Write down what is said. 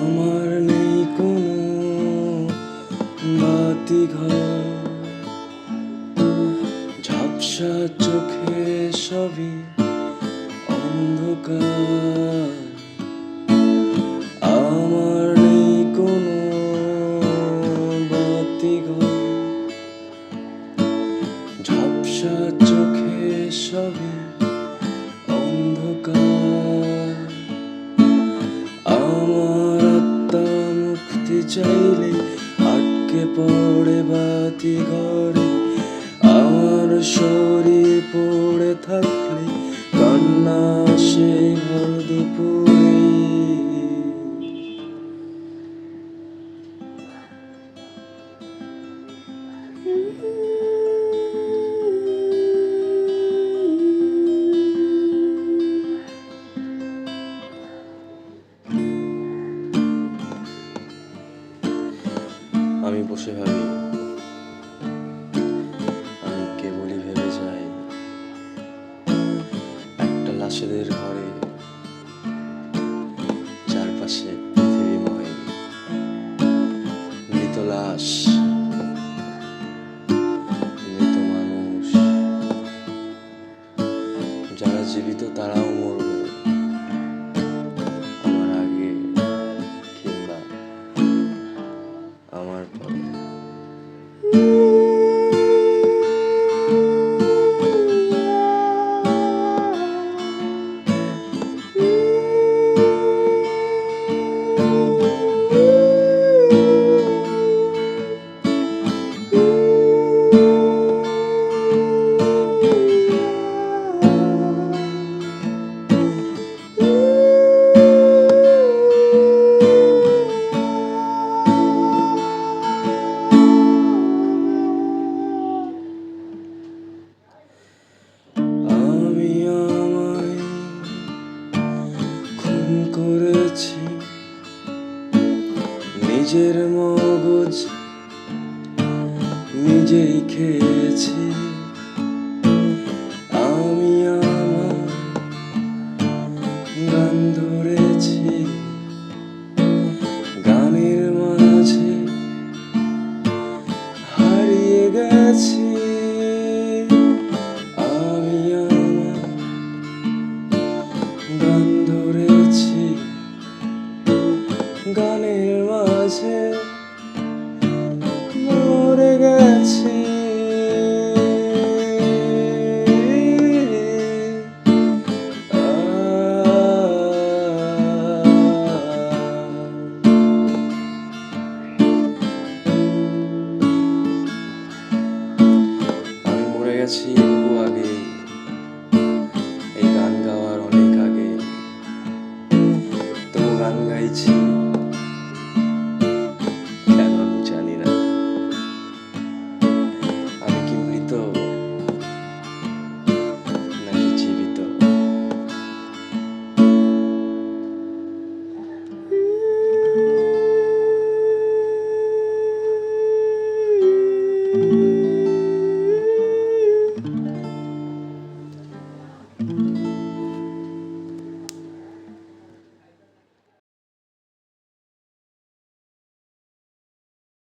আমার নেই কোনো বাতি ঘর। ঝাপসা চোখে সবই অন্ধকার। আমার নেই কোনো বাতি ঘর। ঝাপসা চোখে সবই অন্ধকার। চাইলে আটকে পড়ে বাতি ঘরে। আমার শরীর পড়ে থাকলে কান্না সে ভর দুপুরে। আমি বসে ভাবি। আমি কেবলই ভেবে যাই, একটা লাশেদের ঘরে, চারপাশে মৃত লাশ, মৃত মানুষ। যারা জীবিত তারাও করেছি, নিজের মগজ নিজেই খেয়েছি। আমি আমার গান ধরেছি, গানের মাঝে হারিয়ে গেছি। আমি আমার গান আমি মরে গেছি